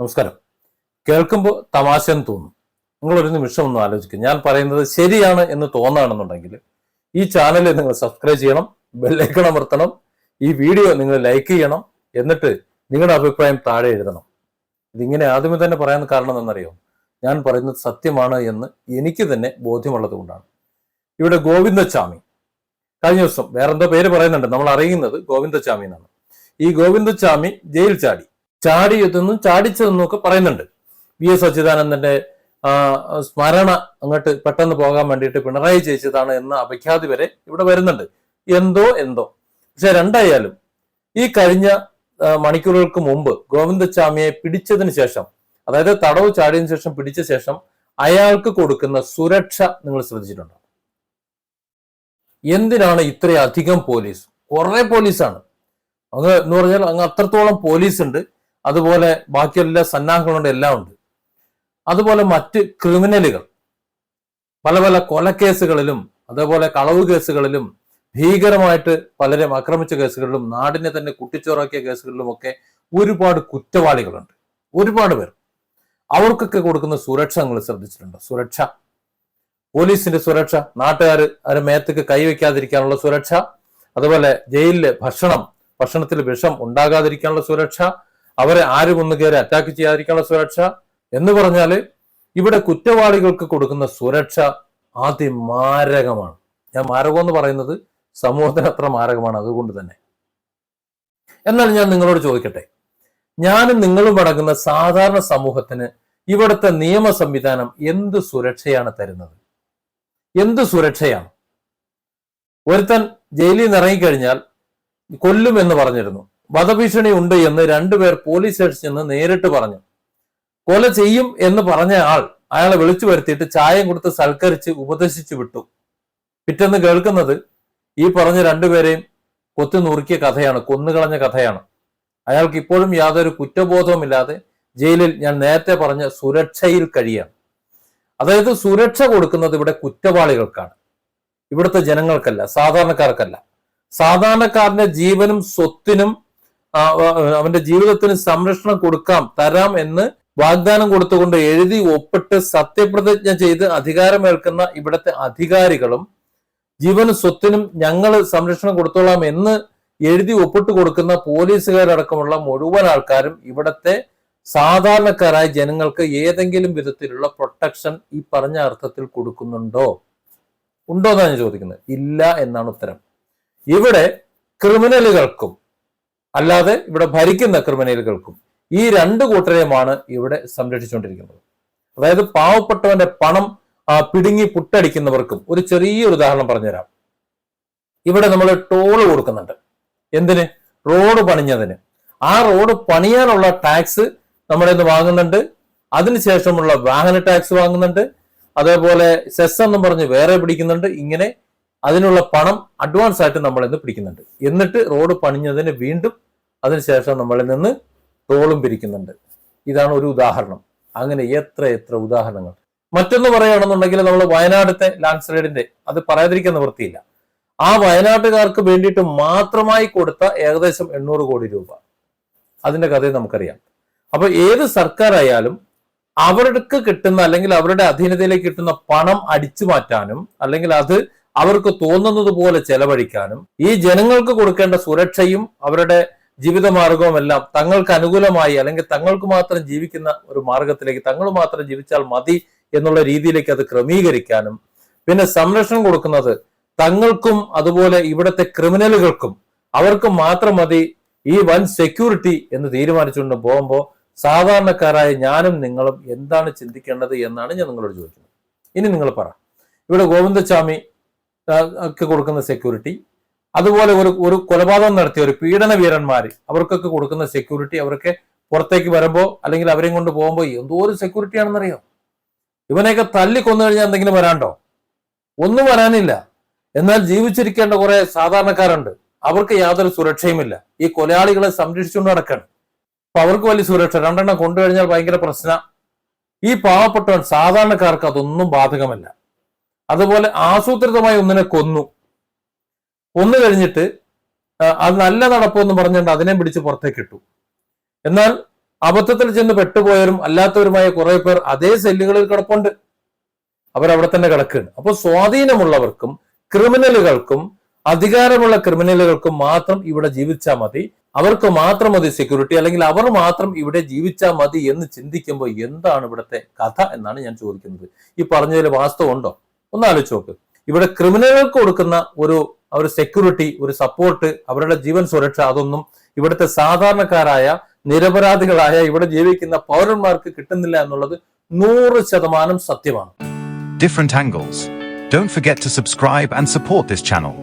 നമസ്കാരം. കേൾക്കുമ്പോൾ തമാശ എന്ന് തോന്നും. ഒരു നിമിഷം ഒന്ന് ആലോചിക്കും. ഞാൻ പറയുന്നത് ശരിയാണ് എന്ന് തോന്നുകയാണെന്നുണ്ടെങ്കിൽ ഈ ചാനൽ നിങ്ങൾ സബ്സ്ക്രൈബ് ചെയ്യണം ബെല്ലൈക്കൺ അമർത്തണം ഈ വീഡിയോ നിങ്ങൾ ലൈക്ക് ചെയ്യണം എന്നിട്ട് നിങ്ങളുടെ അഭിപ്രായം താഴെ എഴുതണം. ഇതിങ്ങനെ ആദ്യമേ തന്നെ പറയാൻ കാരണം എന്നറിയോ ഞാൻ പറയുന്നത് സത്യമാണ് എന്ന് എനിക്ക് തന്നെ ബോധ്യമുള്ളത് കൊണ്ടാണ്. ഇവിടെ ഗോവിന്ദസ്വാമി കഴിഞ്ഞ ദിവസം വേറെന്തോ പേര് പറയുന്നുണ്ട്. നമ്മൾ അറിയുന്നത് ഗോവിന്ദസ്വാമി എന്നാണ്. ഈ ഗോവിന്ദസ്വാമി ജയിൽ ചാടി. ചാടിയതെന്നും ചാടിച്ചതെന്നും ഒക്കെ പറയുന്നുണ്ട്. വി എസ് അച്യുതാനന്ദന്റെ സ്മരണ അങ്ങോട്ട് പെട്ടെന്ന് പോകാൻ വേണ്ടിയിട്ട് പിണറായി ചേച്ചിയതാണ് എന്ന അപഖ്യാതി വരെ ഇവിടെ വരുന്നുണ്ട്. എന്തോ എന്തോ. പക്ഷെ രണ്ടായാലും ഈ കഴിഞ്ഞ മണിക്കൂറുകൾക്ക് മുമ്പ് ഗോവിന്ദച്ചാമിയെ പിടിച്ചതിന് ശേഷം അതായത് തടവ് ചാടിയതിനു ശേഷം പിടിച്ച ശേഷം അയാൾക്ക് കൊടുക്കുന്ന സുരക്ഷ നിങ്ങൾ ശ്രദ്ധിച്ചിട്ടുണ്ടോ? എന്തിനാണ് ഇത്രയധികം പോലീസ്? കുറെ പോലീസാണ്. അങ്ങ് എന്ന് പറഞ്ഞാൽ അങ്ങ് അത്രത്തോളം പോലീസ് ഉണ്ട് അതുപോലെ ബാക്കിയെല്ലാ സന്നാഹങ്ങളുണ്ട് എല്ലാം ഉണ്ട്. അതുപോലെ മറ്റ് ക്രിമിനലുകൾ പല പല കൊലക്കേസുകളിലും അതേപോലെ കളവ് കേസുകളിലും ഭീകരമായിട്ട് പലരും ആക്രമിച്ച കേസുകളിലും നാടിനെ തന്നെ കുട്ടിച്ചോറാക്കിയ കേസുകളിലും ഒക്കെ ഒരുപാട് കുറ്റവാളികളുണ്ട്. ഒരുപാട് പേർ. അവർക്കൊക്കെ കൊടുക്കുന്ന സുരക്ഷ നിങ്ങൾ ശ്രദ്ധിച്ചിട്ടുണ്ടോ? സുരക്ഷ. പോലീസിന്റെ സുരക്ഷ നാട്ടുകാർ അവരെ മേത്തേക്ക് കൈവയ്ക്കാതിരിക്കാനുള്ള സുരക്ഷ അതുപോലെ ജയിലിലെ ഭക്ഷണം ഭക്ഷണത്തിൽ വിഷം ഉണ്ടാകാതിരിക്കാനുള്ള സുരക്ഷ അവരെ ആരും ഒന്ന് കയറി അറ്റാക്ക് ചെയ്യാതിരിക്കാനുള്ള സുരക്ഷ എന്ന് പറഞ്ഞാൽ ഇവിടെ കുറ്റവാളികൾക്ക് കൊടുക്കുന്ന സുരക്ഷ അതിമാരകമാണ്. ഞാൻ മാരകം എന്ന് പറയുന്നത് സമൂഹത്തിന് അത്ര മാരകമാണ് അതുകൊണ്ട് തന്നെ. എന്നാൽ ഞാൻ നിങ്ങളോട് ചോദിക്കട്ടെ. ഞാനും നിങ്ങളും അടങ്ങുന്ന സാധാരണ സമൂഹത്തിന് ഇവിടുത്തെ നിയമ സംവിധാനം എന്ത് സുരക്ഷയാണ് തരുന്നത്? എന്ത് സുരക്ഷയാണ്? ഒരുത്തൻ ജയിലിൽ നിന്ന് ഇറങ്ങിക്കഴിഞ്ഞാൽ കൊല്ലും എന്ന് പറഞ്ഞിരുന്നു. വധഭീഷണി ഉണ്ട് എന്ന് രണ്ടുപേർ പോലീസ് സ്റ്റേഷനിൽ ചെന്ന് നേരിട്ട് പറഞ്ഞു. കൊല ചെയ്യും എന്ന് പറഞ്ഞ ആൾ അയാളെ വിളിച്ചു വരുത്തിയിട്ട് ചായം കൊടുത്ത് സൽക്കരിച്ച് ഉപദേശിച്ചു വിട്ടു. പിറ്റെന്ന് കേൾക്കുന്നത് ഈ പറഞ്ഞ രണ്ടുപേരെയും കൊത്തി നുറുക്കിയ കഥയാണ് കൊന്നുകളഞ്ഞ കഥയാണ്. അയാൾക്ക് ഇപ്പോഴും യാതൊരു കുറ്റബോധവുമില്ലാതെ ജയിലിൽ ഞാൻ നേരത്തെ പറഞ്ഞ സുരക്ഷയിൽ കഴിയാണ്. അതായത് സുരക്ഷ കൊടുക്കുന്നത് ഇവിടെ കുറ്റവാളികൾക്കാണ്. ഇവിടുത്തെ ജനങ്ങൾക്കല്ല സാധാരണക്കാർക്കല്ല. സാധാരണക്കാരന്റെ ജീവനും സ്വത്തിനും അവന്റെ ജീവിതത്തിന് സംരക്ഷണം കൊടുക്കാം തരാം എന്ന് വാഗ്ദാനം കൊടുത്തുകൊണ്ട് എഴുതി ഒപ്പിട്ട് സത്യപ്രതിജ്ഞ ചെയ്ത് അധികാരമേൽക്കുന്ന ഇവിടുത്തെ അധികാരികളും ജീവനും സ്വത്തിനും ഞങ്ങൾ സംരക്ഷണം കൊടുത്തോളാം എന്ന് എഴുതി ഒപ്പിട്ട് കൊടുക്കുന്ന പോലീസുകാരടക്കമുള്ള മുഴുവൻ ആൾക്കാരും ഇവിടത്തെ സാധാരണക്കാരായ ജനങ്ങൾക്ക് ഏതെങ്കിലും വിധത്തിലുള്ള പ്രൊട്ടക്ഷൻ ഈ പറഞ്ഞ അർത്ഥത്തിൽ കൊടുക്കുന്നുണ്ടോ? ഉണ്ടോ എന്നാണ് ഞാൻ ചോദിക്കുന്നത്. ഇല്ല എന്നാണ് ഉത്തരം. ഇവിടെ ക്രിമിനലുകൾക്കും അല്ലാതെ ഇവിടെ ഭരിക്കുന്ന ക്രിമിനലുകൾക്കും ഈ രണ്ട് കൂട്ടരെയുമാണ് ഇവിടെ സംരക്ഷിച്ചുകൊണ്ടിരിക്കുന്നത്. അതായത് പാവപ്പെട്ടവന്റെ പണം പിടുങ്ങി പുട്ടടിക്കുന്നവർക്കും ഒരു ചെറിയ ഉദാഹരണം പറഞ്ഞുതരാം. ഇവിടെ നമ്മൾ ടോൾ കൊടുക്കുന്നുണ്ട്. എന്തിന്? റോഡ് പണിഞ്ഞതിന്. ആ റോഡ് പണിയാനുള്ള ടാക്സ് നമ്മുടെ ഇന്ന് വാങ്ങുന്നുണ്ട്. അതിനുശേഷമുള്ള വാഹന ടാക്സ് വാങ്ങുന്നുണ്ട്. അതേപോലെ സെസ് എന്നും പറഞ്ഞ് വേറെ പിടിക്കുന്നുണ്ട്. ഇങ്ങനെ അതിനുള്ള പണം അഡ്വാൻസ് ആയിട്ട് നമ്മളിൽ നിന്ന് പിടിക്കുന്നുണ്ട്. എന്നിട്ട് റോഡ് പണിഞ്ഞതിന് വീണ്ടും അതിനുശേഷം നമ്മളിൽ നിന്ന് ടോളും പിരിക്കുന്നുണ്ട്. ഇതാണ് ഒരു ഉദാഹരണം. അങ്ങനെ എത്ര എത്ര ഉദാഹരണങ്ങൾ. മറ്റൊന്ന് പറയുകയാണെന്നുണ്ടെങ്കിൽ നമ്മൾ വയനാടത്തെ ലാൻഡ് സ്ലൈഡിന്റെ അത് പറയാതിരിക്കാൻ നിവൃത്തിയില്ല. ആ വയനാട്ടുകാർക്ക് വേണ്ടിയിട്ട് മാത്രമായി കൊടുത്ത ഏകദേശം എണ്ണൂറ് കോടി രൂപ. അതിന്റെ കഥയും നമുക്കറിയാം. അപ്പൊ ഏത് സർക്കാരായാലും അവർക്ക് കിട്ടുന്ന അല്ലെങ്കിൽ അവരുടെ അധീനതയിലേക്ക് കിട്ടുന്ന പണം അടിച്ചു മാറ്റാനും അല്ലെങ്കിൽ അത് അവർക്ക് തോന്നുന്നത് പോലെ ചെലവഴിക്കാനും ഈ ജനങ്ങൾക്ക് കൊടുക്കേണ്ട സുരക്ഷയും അവരുടെ ജീവിതമാർഗവും എല്ലാം തങ്ങൾക്ക് അനുകൂലമായി അല്ലെങ്കിൽ തങ്ങൾക്ക് മാത്രം ജീവിക്കുന്ന ഒരു മാർഗത്തിലേക്ക് തങ്ങൾ മാത്രം ജീവിച്ചാൽ മതി എന്നുള്ള രീതിയിലേക്ക് അത് ക്രമീകരിക്കാനും പിന്നെ സംരക്ഷണം കൊടുക്കുന്നത് തങ്ങൾക്കും അതുപോലെ ഇവിടുത്തെ ക്രിമിനലുകൾക്കും അവർക്ക് മാത്രം മതി ഈ വൻ സെക്യൂരിറ്റി എന്ന് തീരുമാനിച്ചുകൊണ്ട് പോകുമ്പോൾ സാധാരണക്കാരായ ഞാനും നിങ്ങളും എന്താണ് ചിന്തിക്കേണ്ടത് എന്നാണ് ഞാൻ നിങ്ങളോട് ചോദിക്കുന്നത്. ഇനി നിങ്ങൾ പറ. ഇവിടെ ഗോവിന്ദസ്വാമി ഒക്കെ കൊടുക്കുന്ന സെക്യൂരിറ്റി അതുപോലെ ഒരു ഒരു കൊലപാതകം നടത്തിയ ഒരു പീഡന വീരന്മാർ അവർക്കൊക്കെ കൊടുക്കുന്ന സെക്യൂരിറ്റി അവർക്ക് പുറത്തേക്ക് വരുമ്പോൾ അല്ലെങ്കിൽ അവരെയും കൊണ്ട് പോകുമ്പോൾ എന്തോ ഒരു സെക്യൂരിറ്റി ആണെന്നറിയോ? ഇവനെയൊക്കെ തല്ലി കൊന്നു കഴിഞ്ഞാൽ എന്തെങ്കിലും വരാണ്ടോ? ഒന്നും വരാനില്ല. എന്നാൽ ജീവിച്ചിരിക്കേണ്ട കുറെ സാധാരണക്കാരുണ്ട്. അവർക്ക് യാതൊരു സുരക്ഷയുമില്ല. ഈ കൊലയാളികളെ സംരക്ഷിച്ചുകൊണ്ട് നടക്കണം. അപ്പൊ അവർക്ക് വലിയ സുരക്ഷ. രണ്ടെണ്ണം കൊണ്ടുകഴിഞ്ഞാൽ ഭയങ്കര പ്രശ്ന. ഈ പാവപ്പെട്ടവൻ സാധാരണക്കാർക്ക് അതൊന്നും ബാധകമല്ല. അതുപോലെ ആസൂത്രിതമായി ഒന്നിനെ കൊന്നു. കൊന്നു കഴിഞ്ഞിട്ട് അത് നല്ല നടപ്പെന്ന് പറഞ്ഞുകൊണ്ട് അതിനെ പിടിച്ച് പുറത്തേക്ക് ഇട്ടു. എന്നാൽ അബദ്ധത്തിൽ ചെന്ന് പെട്ടുപോയവരും അല്ലാത്തവരുമായ കുറെ പേർ അതേ സെല്ലുകളിൽ കിടപ്പുണ്ട്. അവരവിടെ തന്നെ കിടക്കുകയാണ്. അപ്പൊ സ്വാധീനമുള്ളവർക്കും ക്രിമിനലുകൾക്കും അധികാരമുള്ള ക്രിമിനലുകൾക്കും മാത്രം ഇവിടെ ജീവിച്ചാൽ മതി. അവർക്ക് മാത്രം മതി സെക്യൂരിറ്റി അല്ലെങ്കിൽ അവർ മാത്രം ഇവിടെ ജീവിച്ചാൽ മതി എന്ന് ചിന്തിക്കുമ്പോൾ എന്താണ് ഇവിടുത്തെ കഥ എന്നാണ് ഞാൻ ചോദിക്കുന്നത്. ഈ പറഞ്ഞതിൽ വാസ്തവം ഉണ്ടോ? ഒന്ന് ആലോചിച്ച് നോക്ക് ഇവിടെ ക്രിമിനലുകൾക്ക് കൊടുക്കുന്ന ഒരു ഒരു സെക്യൂരിറ്റി ഒരു സപ്പോർട്ട് അവരുടെ ജീവൻ സുരക്ഷ അതൊന്നും ഇവിടുത്തെ സാധാരണക്കാരായ നിരപരാധികളായ ഇവിടെ ജീവിക്കുന്ന പൗരന്മാർക്ക് കിട്ടുന്നില്ല എന്നുള്ളത് നൂറ് ശതമാനം സത്യമാണ് different angles. Don't forget to subscribe and support this channel.